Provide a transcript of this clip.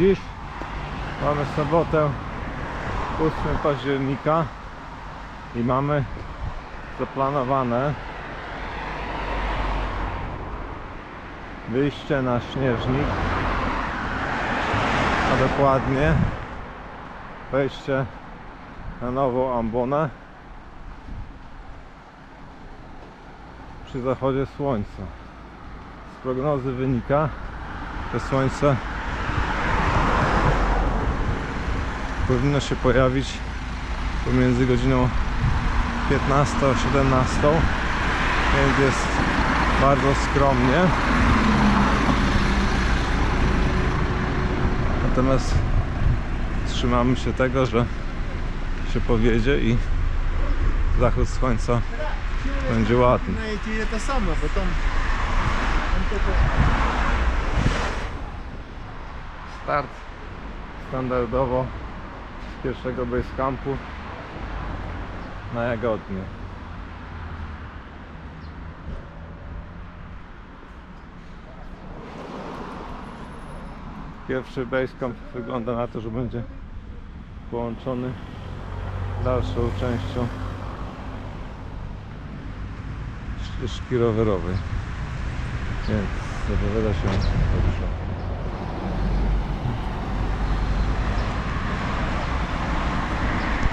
Dziś. Mamy sobotę 8 października i mamy zaplanowane wyjście na śnieżnik a dokładnie wejście na nową ambonę przy zachodzie słońca. Z prognozy wynika że słońce powinno się pojawić pomiędzy godziną 15 a 17 więc jest bardzo skromnie natomiast trzymamy się tego, że się powiedzie i zachód słońca będzie ładny. Start standardowo z pierwszego base campu na Jagodnie. Pierwszy base camp wygląda na to, że będzie połączony dalszą częścią ścieżki rowerowej. Więc zapowiada się dobrze.